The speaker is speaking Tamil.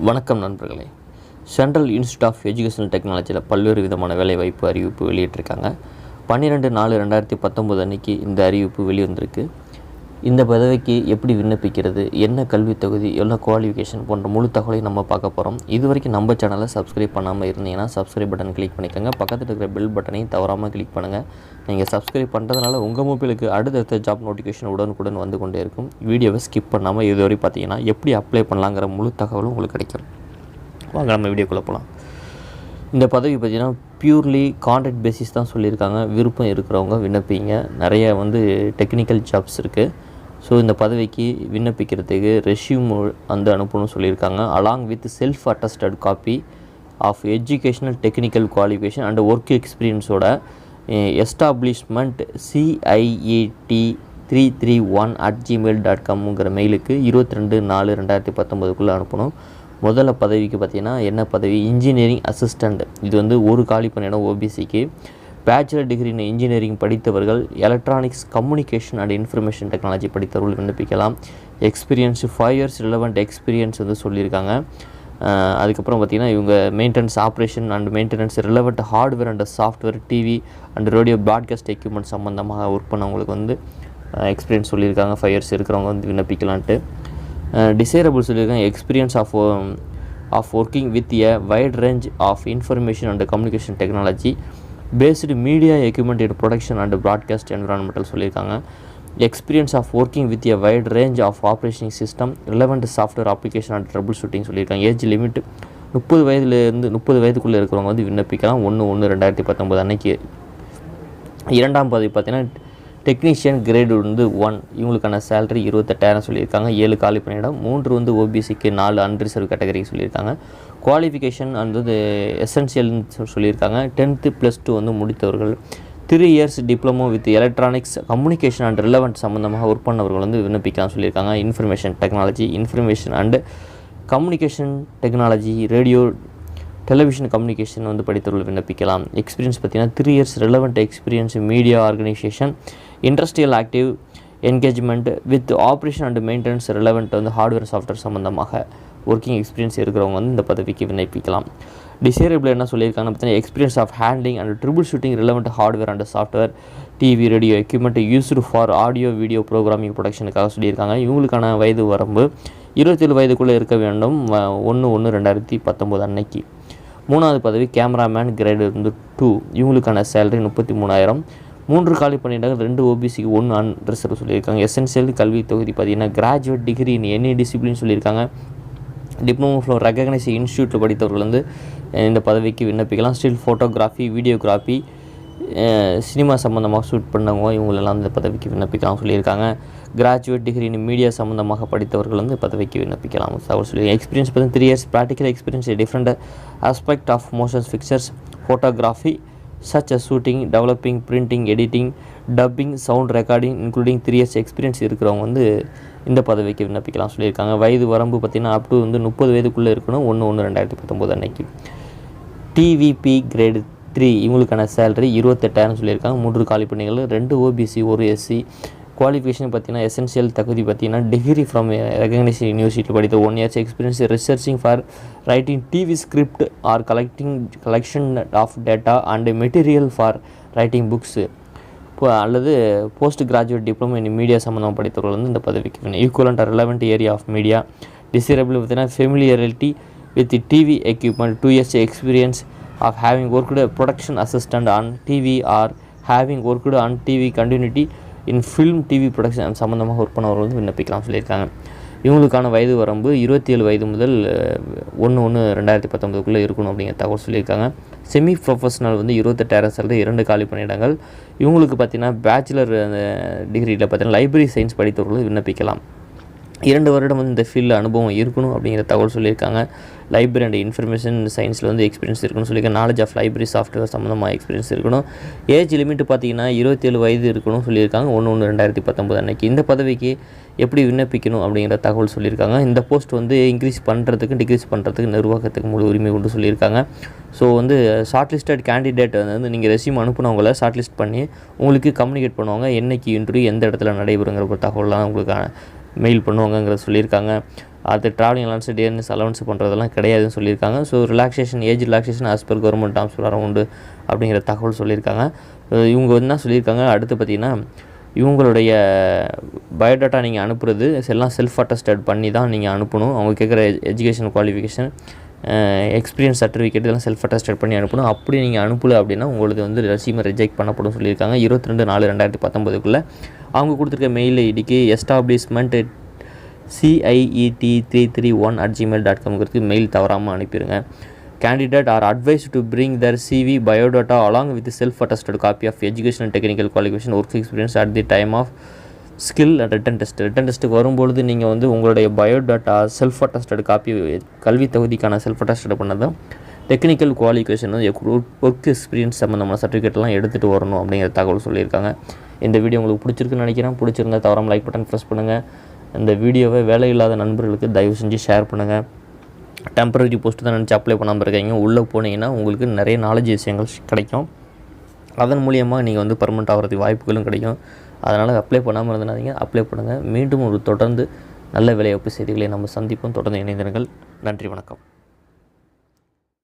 வணக்கம் நண்பர்களே. சென்ட்ரல் இன்ஸ்டியூட் ஆஃப் எஜுகேஷனல் டெக்னாலஜியில் பல்வேறு விதமான வேலைவாய்ப்பு அறிவிப்பு வெளியிட்டிருக்காங்க. பன்னிரெண்டு நாலு ரெண்டாயிரத்தி பத்தொம்போது அன்னைக்கு இந்த அறிவிப்பு வெளிவந்திருக்கு. இந்த பதவிக்கு எப்படி விண்ணப்பிக்கிறது என்ன கல்வித் தகுதி எவ்வளோ குவாலிஃபிகேஷன் போன்ற முழு தகவலையும் நம்ம பார்க்க போகிறோம் இது வரைக்கும் நம்ம சேனலை சப்ஸ்கிரைப் பண்ணாமல் இருந்தீங்கன்னா சப்ஸ்கிரைப் பட்டன் கிளிக் பண்ணிக்கோங்க. பக்கத்தில் இருக்கிற பெல் பட்டனையும் தவறாமல் கிளிக் பண்ணுங்கள் நீங்கள் சப்ஸ்கிரைப் பண்ணுறதுனால உங்கள் மொபைலுக்கு அடுத்தடுத்த ஜாப் நோட்டிஃபிகேஷன் உடனுக்குடன் வந்து கொண்டே இருக்கும். வீடியோவை ஸ்கிப் பண்ணாமல் இதுவரை பார்த்தீங்கன்னா எப்படி அப்ளை பண்ணலாங்கிற முழு தகவலும் உங்களுக்கு கிடைக்கும். வாங்க நம்ம வீடியோக்குள்ளே போகலாம் இந்த பதவி பார்த்தீங்கன்னா பியூர்லி கான்ட்ராக்ட் பேசிஸ் தான் சொல்லியிருக்காங்க. விருப்பம் இருக்கிறவங்க விண்ணப்பிங்க. நிறைய வந்து டெக்னிக்கல் ஜாப்ஸ் இருக்குது ஸோ இந்த பதவிக்கு விண்ணப்பிக்கிறதுக்கு ரெஷ்யூம் வந்து அனுப்பணும்னு சொல்லியிருக்காங்க. Along with self attested copy of educational technical qualification and work எக்ஸ்பீரியன்ஸோட establishment CIAT three three one at Gmail dot காம்ங்கிற மெயிலுக்கு இருபத்தி ரெண்டு நாலு ரெண்டாயிரத்தி பத்தொம்போதுக்குள்ளே அனுப்பணும். முதல்ல பதவிக்கு பார்த்திங்கன்னா என்ன பதவி? இன்ஜினியரிங் அசிஸ்டண்ட் இது வந்து ஒரு காலி பணியிடம் ஓபிசிக்கு பேச்சுலர் டிகிரி இன் இன்ஜினியரிங் படித்தவர்கள் electronics communication and information technology படித்தவர்கள் விண்ணப்பிக்கலாம். Experience five years relevant experience வந்து சொல்லியிருக்காங்க. அதுக்கப்புறம் பார்த்தீங்கன்னா இவங்க maintenance operation and maintenance relevant hardware and software TV and radio broadcast equipment சம்மந்தமாக ஒர்க் பண்ணவங்களுக்கு வந்து எக்ஸ்பீரியன்ஸ் சொல்லியிருக்காங்க. ஃபைவ் இயர்ஸ் இருக்கிறவங்க வந்து விண்ணப்பிக்கலான்ட்டு. டிசைரபிள் சொல்லியிருக்காங்க. Experience of of working with a wide range of information and communication technology based media equipment in production and broadcast environmental சொல்லியிருக்காங்க. Experience of working with a wide range of operating system relevant software application and troubleshooting சொல்லியிருக்காங்க. ஏஜ் லிமிட் முப்பது வயதுலேருந்து முப்பது வயதுக்குள்ளே இருக்கிறவங்க வந்து விண்ணப்பிக்கலாம். ஒன்று ஒன்று ரெண்டாயிரத்தி பத்தொம்போது அன்னைக்கு. இரண்டாம் பதவி பார்த்தீங்கன்னா டெக்னீஷியன் கிரேடு வந்து ஒன் இவங்களுக்கான சேலரி இருபத்தெட்டாயிரம் சொல்லியிருக்காங்க. ஏழு காலி பணியிடம் மூன்று வந்து ஓபிசிக்கு நாலு அன்ரிசர்வ் கேட்டகரி சொல்லியிருக்காங்க. குவாலிஃபிகேஷன் வந்து எசென்சியல்னு சொல்லியிருக்காங்க. டென்த்து ப்ளஸ் டூ வந்து முடித்தவர்கள். Three years diploma with electronics communication and relevant சம்மந்தமாக ஒர்க் பண்ணவர்கள் வந்து விண்ணப்பிக்கலாம் சொல்லியிருக்காங்க. Information technology information and communication technology radio television communication வந்து படித்தவர்கள் விண்ணப்பிக்கலாம். எக்ஸ்பீரியன்ஸ் பார்த்தீங்கன்னா three years relevant experience media organisation industrial active engagement with operation and maintenance relevant வந்து ஹார்ட்வேர் சாஃப்ட்வேர் சம்மந்தமாக ஒர்க்கிங் எக்ஸ்பீரியன்ஸ் இருக்கிறவங்க வந்து இந்த பதவிக்கு விண்ணப்பிக்கலாம். டிசைரபிள் என்ன சொல்லியிருக்காங்க பார்த்தீங்கன்னா experience of handling and troubleshooting relevant hardware and software TV radio equipment used for audio video programming ப்ரொடக்ஷனுக்காக சொல்லியிருக்காங்க. இவங்களுக்கான வயது வரம்பு இருபத்தேழு வயதுக்குள்ளே இருக்க வேண்டும். ஒன்று ஒன்று ரெண்டாயிரத்தி பத்தொம்போது அன்னைக்கு. மூணாவது பதவி கேமராமேன் கிரேடு வந்து டூ இவங்களுக்கான சேலரி முப்பத்தி மூணாயிரம். மூன்று காலி பணியிடங்கள் ரெண்டு ஓபிசிக்கு ஒன்று அன் ரிசர்வ் சொல்லியிருக்காங்க. எசென்சியல் கல்வி தொகுதி பார்த்தீங்கன்னா graduate degree in any discipline சொல்லியிருக்காங்க. டிப்ளமோ ஃப்ளோ ரெகக்னைஸ் இன்ஸ்டியூட்டில் படித்தவர்கள் வந்து இந்த பதவிக்கு விண்ணப்பிக்கலாம். ஸ்டில் ஃபோட்டோகிராஃபி வீடியோகிராஃபி சினிமா சம்மந்தமாக ஷூட் பண்ணவங்க இவங்களெல்லாம் இந்த பதவிக்கு விண்ணப்பிக்கலாம் சொல்லியிருக்காங்க. கிராஜுவேட் டிகிரி இன் மீடியா சம்மந்தமாக படித்தவர்கள் வந்து பதவிக்கு விண்ணப்பிக்கலாம். அவர் சொல்லி எக்ஸ்பீரியன்ஸ் பார்த்தீங்கன்னா three years practical experience different aspect of motions pictures photography such as shooting developing printing, editing dubbing sound recording including three years experience இருக்கிறவங்க வந்து இந்த பதவிக்கு விண்ணப்பிக்கலாம் சொல்லியிருக்காங்க. வயது வரம்பு பார்த்திங்கன்னா அப் டு வந்து முப்பது வயதுக்குள்ளே இருக்கணும். ஒன்று ஒன்று ரெண்டாயிரத்தி பத்தொம்போது அன்னைக்கு. டிவிபி கிரேடு த்ரீ இவங்களுக்கான சேலரி இருபத்தெட்டாயிரம் சொல்லியிருக்காங்க. மூன்று காலி பணிகள் ரெண்டு ஓபிசி ஒரு எஸ்சி குவாலிஃபிகேஷன் பார்த்தீங்கன்னா எசென்ஷியல் தகுதி பார்த்தீங்கன்னா டிகிரி ஃப்ரம் ரெகக்னைஸ் யூனிவர்சிட்டியில் படித்த one years experience researching for writing TV script or collecting collection of data and material for writing books இப்போ அல்லது post graduate diploma in media சம்மந்தம் படித்தவர்கள் வந்து இந்த பதவிக்கு வேணும் equivalent relevant area of media desirable பார்த்தீங்கன்னா familiarity with TV equipment two years experience of having worked production assistant on TV or having worked on TV continuity in film TV production சம்மந்தமாக ஒர்க் பண்ணவர்கள் வந்து விண்ணப்பிக்கலாம் சொல்லியிருக்காங்க. இவங்களுக்கான வயது வரம்பு இருபத்தி ஏழு வயது முதல் ஒன்று ஒன்று ரெண்டாயிரத்தி பத்தொம்பதுக்குள்ளே இருக்கணும் அப்படிங்கிற தகவல் சொல்லியிருக்காங்க. செமி ப்ரொஃபஷனல் வந்து இருபத்தெட்டாயிரம் சேலரி இரண்டு காலி பணியிடங்கள். இவங்களுக்கு பார்த்தீங்கன்னா பேச்சுலர் டிகிரியில் பார்த்தீங்கன்னா லைப்ரரி சயின்ஸ் படித்தவர்களும் விண்ணப்பிக்கலாம். இரண்டு வருடம் வந்து இந்த ஃபீல்டில் அனுபவம் இருக்கணும் அப்படிங்கிற தகவல் சொல்லியிருக்காங்க. லைப்ரரி அண்ட் இன்ஃபர்மேஷன் சயின்ஸில் வந்து எக்ஸ்பீரியன்ஸ் இருக்கணும்னு சொல்லியிருக்காங்க. நாலேஜ் ஆஃப் லைப்ரரி சாஃப்ட்வேர் சம்மந்தமாக எக்ஸ்பீரியன்ஸ் இருக்கணும். ஏஜ் லிமிட் பார்த்தீங்கன்னா இருபத்தேழு வயது இருக்கணும் சொல்லியிருக்காங்க. ஒன்று ஒன்று ரெண்டாயிரத்தி பத்தொம்பது அன்றைக்கி இந்த பதவிக்கு எப்படி விண்ணப்பிக்கணும் அப்படிங்கிற தகவல் சொல்லியிருக்காங்க. இந்த போஸ்ட் வந்து இன்க்ரீஸ் பண்ணுறதுக்கு டிக்ரீஸ் பண்ணுறதுக்கு நிர்வாகத்துக்கு முழு உரிமை கொண்டு சொல்லியிருக்காங்க. ஸோ வந்து ஷார்ட் லிஸ்டட் கேண்டிடேட் வந்து நீங்கள் ரெசியூம் அனுப்புனவங்கள ஷார்ட் லிஸ்ட் பண்ணி உங்களுக்கு கம்யூனிகேட் பண்ணுவாங்க. என்னைக்கு இன்டர்வியூ எந்த இடத்துல நடைபெறுங்கிற ஒரு தகவலாம் உங்களுக்கு மெயில் பண்ணுவாங்கங்கிறத சொல்லியிருக்காங்க. அடுத்து ட்ராவலிங் அலவன்ஸ் டிஎன்எஸ் அலவன்ஸ் பண்ணுறதெல்லாம் கிடையாதுன்னு சொல்லியிருக்காங்க. So relaxation age relaxation as per government terms பிரகாரம் உண்டு அப்படிங்கிற தகவல் சொல்லியிருக்காங்க. இவங்க வந்து என்ன சொல்லியிருக்காங்க? அடுத்து பார்த்திங்கன்னா இவங்களுடைய பயோடாட்டா நீங்கள் அனுப்புறது எல்லாம் செல்ஃப் அட்டஸ்டட் பண்ணி தான் நீங்கள் அனுப்பணும். அவங்க கேட்குற எஜுகேஷன் குவாலிஃபிகேஷன் எக்ஸ்பீரியன்ஸ் சர்டிஃபிகேட் இதெல்லாம் செல்ஃப் அட்டஸ்டட் பண்ணி அனுப்பணும். அப்படி நீங்கள் அனுப்பல அப்படின்னா உங்களுக்கு வந்து ரெசியூமை ரிஜெக்ட் பண்ணப்படும் சொல்லியிருக்காங்க. இருபத்தி ரெண்டு நாலு ரெண்டாயிரத்தி பத்தொம்பதுக்குள்ளே அவங்க கொடுத்துருக்க மெயில் ஐடிக்கு establishment CIET three three one at Gmail dot காம்ங்கிறதுக்கு mail தவறாமல் அனுப்பிடுங்க candidate are advise to bring their CV biodata along with self attested copy of education technical qualification work experience at the time of skill and written test written டெஸ்ட்டுக்கு வரும்பொழுது நீங்கள் வந்து உங்களுடைய பயோடாட்டா செல்ஃப் அட்டஸ்டட் காப்பி கல்வி தகுதிக்கான செல்ஃப் அட்டஸ்டட் பண்ணதும் டெக்னிக்கல் குவாலிஃபிகேஷன் வந்து ஒர்க் எக்ஸ்பீரியன்ஸ் சம்மந்தமான சர்டிஃபிகேட்லாம் எடுத்துகிட்டு வரணும் அப்படிங்கிற தகவல் சொல்லியிருக்காங்க. இந்த வீடியோ உங்களுக்கு பிடிச்சிருக்குன்னு நினைக்கிறேன். பிடிச்சிருந்தா தவறாமல் லைக் பட்டன் ப்ரெஸ் பண்ணுங்கள் இந்த வீடியோவை வேலை இல்லாத நண்பர்களுக்கு தயவு செஞ்சு ஷேர் பண்ணுங்கள் டெம்பரரி போஸ்ட்டு தான் நினச்சி அப்ளை பண்ணாமல் இருக்கீங்க உள்ளே போனீங்கன்னா உங்களுக்கு நிறைய நாலேஜ் விஷயங்கள் கிடைக்கும். அதன் மூலியமாக நீங்கள் வந்து பர்மனெண்ட் ஆகிறதுக்கு வாய்ப்புகளும் கிடைக்கும். அதனால் அப்ளை பண்ணாமல் இருந்தனாதீங்க அப்ளை பண்ணுங்கள் மீண்டும் ஒரு தொடர்ந்து நல்ல வேலைவாய்ப்பு செய்திகளை நம்ம சந்திப்போம். தொடர்ந்து இணைந்திருங்கள். நன்றி வணக்கம்.